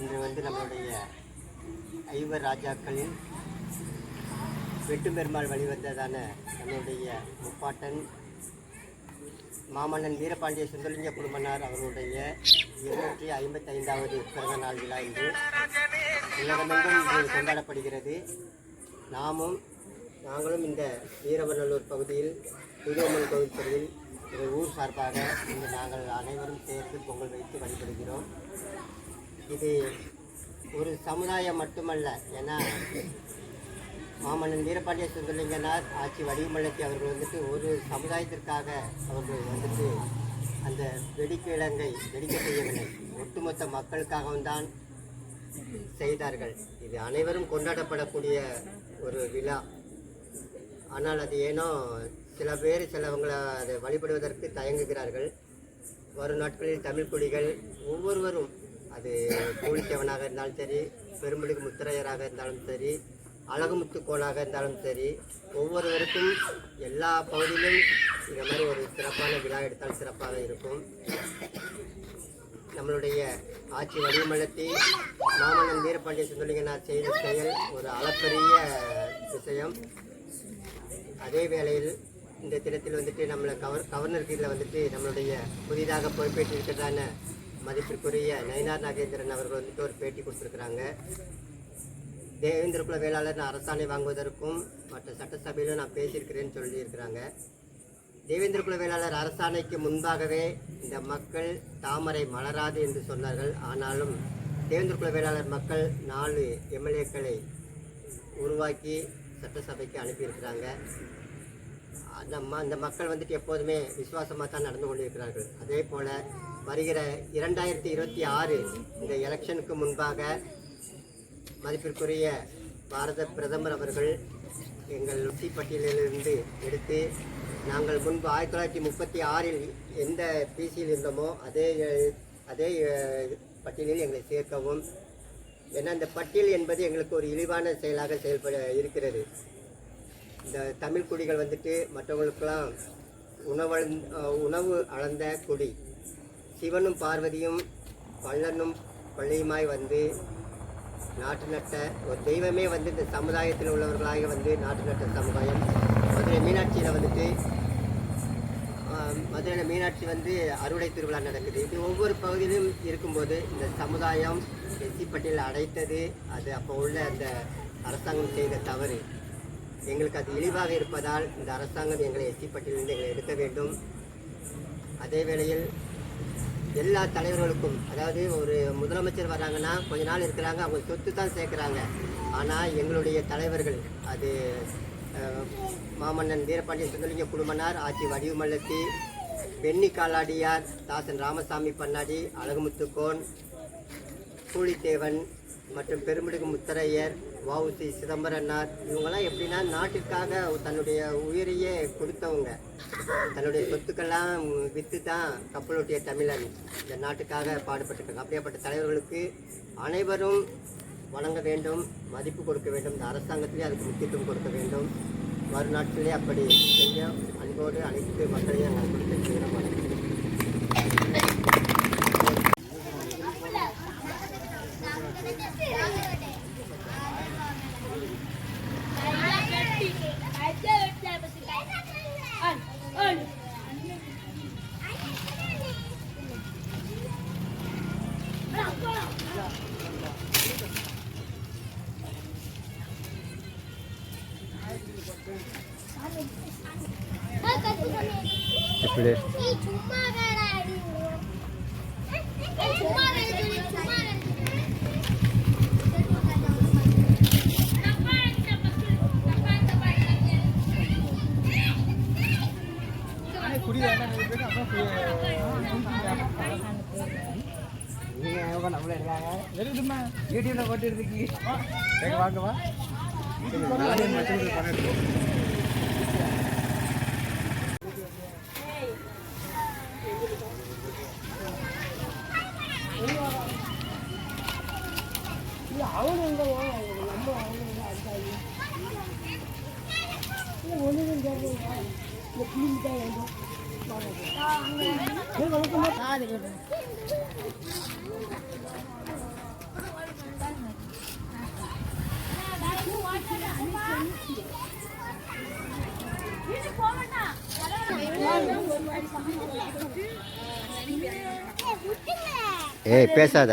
இன்று வந்து நம்மளுடைய ஐவர் ராஜாக்களின் வெட்டு பெருமாள் வழிவந்ததான நம்மளுடைய முப்பாட்டன் மாமன்னன் வீரபாண்டிய சுந்தரலிங்க குடும்பனார் அவருடைய இருநூற்றி ஐம்பத்தி ஐந்தாவது பிறந்த நாள் விழா இன்று. உலகமெங்கும் இது கொண்டாடப்படுகிறது. நாமும் நாங்களும் இந்த வீரவநல்லூர் பகுதியில் திருவம்மன் கோவில் தெருவில் ஒரு ஊர் சார்பாக இன்று நாங்கள் அனைவரும் சேர்ந்து பொங்கல் வைத்து வழிபடுகிறோம். இது ஒரு சமுதாயம் மட்டுமல்ல. ஏன்னா மாமன்னன் வீரபாண்டிய சுந்தரலிங்கனார் ஆட்சி வடிவமல்லத்தி அவர்கள் வந்துட்டு ஒரு சமுதாயத்திற்காக அவர்கள் வந்துட்டு அந்த வெடிக்கிழங்கை வெடிக்க செய்யவில்லை. ஒட்டுமொத்த மக்களுக்காகவும் தான் செய்தார்கள். இது அனைவரும் கொண்டாடப்படக்கூடிய ஒரு விழா. ஆனால் அது ஏனோ சில பேர் சிலவங்களை அதை வழிபடுவதற்கு தயங்குகிறார்கள். வரும் நாட்களில் தமிழ் குடிகள் ஒவ்வொருவரும் அது கூலித்தேவனாக இருந்தாலும் சரி பெரும்படுகு முத்திரையராக இருந்தாலும் சரி அழகுமுத்து கோனாக இருந்தாலும் சரி ஒவ்வொருவருக்கும் எல்லா பகுதியிலும் இந்த மாதிரி ஒரு சிறப்பான விழா எடுத்தால் சிறப்பாக இருக்கும். நம்மளுடைய ஆட்சி வடிவமல்லத்தி மாமன்னன் வீரபாண்டிய சுந்தரலிங்கனார் செய்த செயல் ஒரு அளப்பரிய விஷயம். அதே வேளையில் இந்த தினத்தில் வந்துட்டு நம்மளை கவர் கவர்னர் கீழில் வந்துட்டு நம்மளுடைய புதிதாக பொறுப்பேற்றிருக்கிறதான மதிப்பிற்குரிய நயினார் நாகேந்திரன் அவர்கள் வந்துட்டு ஒரு பேட்டி கொடுத்துருக்குறாங்க. தேவேந்திர குல வேளாளர் நான் அரசாணை வாங்குவதற்கும் மற்ற சட்டசபையிலும் நான் பேசியிருக்கிறேன்னு சொல்லியிருக்கிறாங்க. தேவேந்திர குல வேளாளர் அரசாணைக்கு முன்பாகவே இந்த மக்கள் தாமரை மலராது என்று சொன்னார்கள். ஆனாலும் தேவேந்திர குல வேளாளர் மக்கள் நாலு எம்எல்ஏக்களை உருவாக்கி சட்டசபைக்கு அனுப்பியிருக்கிறாங்க. அந்த ம அந்த மக்கள் வந்துட்டு எப்போதுமே விசுவாசமாக தான் நடந்து கொண்டிருக்கிறார்கள். அதே போல் வருகிற இரண்டாயிரத்தி இருபத்தி ஆறு இந்த எலெக்ஷனுக்கு முன்பாக மதிப்பிற்குரிய பாரத பிரதமர் அவர்கள் எங்கள் ருசி பட்டியலிலிருந்து எடுத்து நாங்கள் முன்பு ஆயிரத்தி தொள்ளாயிரத்தி முப்பத்தி ஆறில் எந்த பிசியில் இருந்தோமோ அதே அதே பட்டியலில் எங்களை சேர்க்கவும். ஏன்னா இந்த பட்டியல் என்பது எங்களுக்கு ஒரு இழிவான செயலாக செயல்பட இருக்கிறது. இந்த தமிழ் குடிகள் வந்துட்டு மற்றவங்களுக்கெல்லாம் உணவு உணவு அளந்த குடி. சிவனும் பார்வதியும் பள்ளனும் பள்ளியுமாய் வந்து நாட்டு நட்ட ஒரு தெய்வமே வந்து இந்த சமுதாயத்தில் உள்ளவர்களாக வந்து நாட்டு நட்ட சமுதாயம். மதுரை மீனாட்சியில் வந்துட்டு மதுரையில் மீனாட்சி வந்து அறுவடை திருவிழா நடக்குது. இது ஒவ்வொரு பகுதியிலும் இருக்கும்போது இந்த சமுதாயம் எஸ்சி அடைத்தது. அது அப்போ உள்ள அந்த அரசாங்கம் செய்த தவறு. எங்களுக்கு அது இழிவாக இருப்பதால் இந்த அரசாங்கம் எங்களை எஸ்சி பட்டியலிருந்து எங்களை எடுக்க வேண்டும். அதே வேளையில் எல்லா தலைவர்களுக்கும் அதாவது ஒரு முதலமைச்சர் வராங்கன்னா கொஞ்ச நாள் இருக்கிறாங்க அவங்க சொத்து தான் சேர்க்குறாங்க. ஆனால் எங்களுடைய தலைவர்கள் அது மாமன்னன் வீரபாண்டிய சுந்தரலிங்க குடும்பனார் ஆட்சி வடிவமல்லத்தி வெண்ணி காலாடியார் தாசன் ராமசாமி பண்ணாடி அழகுமுத்துக்கோன் கூலித்தேவன் மற்றும் பெருமிடுகு முத்தரையர் வஉசி சிதம்பரனார் இவங்கெல்லாம் எப்படின்னா நாட்டிற்காக தன்னுடைய உயிரையே கொடுத்தவங்க தன்னுடைய சொத்துக்கெல்லாம் விற்று தான் கப்பலோட்டிய தமிழன் இந்த நாட்டுக்காக பாடுபட்டுருக்காங்க அப்படியாப்பட்ட தலைவர்களுக்கு அனைவரும் வணங்க வேண்டும் மதிப்பு கொடுக்க வேண்டும் இந்த அரசாங்கத்திலே அதுக்கு முக்கியத்துவம் கொடுக்க வேண்டும் மறுநாட்டிலே அப்படி செய்ய அன்போடு அனைத்து மக்களையும் நான் கொடுத்து செய்கிறோம் வணக்கம். எப்படி? நீ சும்மா வேற அடி சும்மா 아, 네, 뭐- 아, 네 그래. ஏய் பேசாத.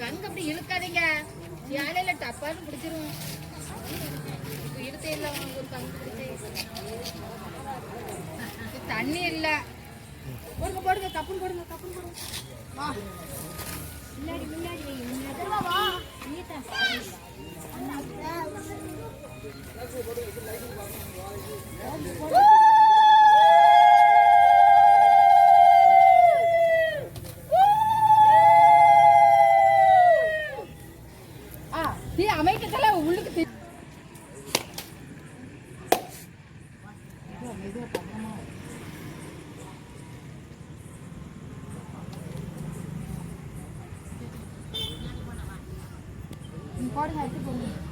கங்கு அப்படி இழுக்காதீங்க. யானையில டப்பான்னு பிடிச்சிரும். இப்ப இழுத்தே இல்ல ஒரு கங்கு பிடிச்சே. தண்ணி இல்ல. போடுங்க போடுங்க கப்புன்னு போடுங்க கப்புன்னு போடுங்க. வா. முன்னாடி நீட்டா நீ அமைக்கல உள்ளுக்கு போடுங்க எடுத்து போங்க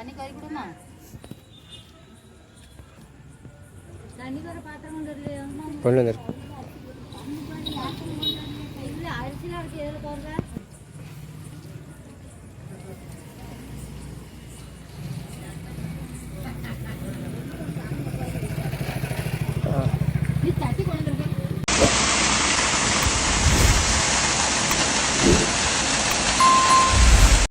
தண்ணி கறி கொடுமா? தண்ணி கறி பாத்திரம் கொண்டு வரலையா கொண்டு வந்து இல்ல அரிசிலாம் இருக்கு எதில் போடுற?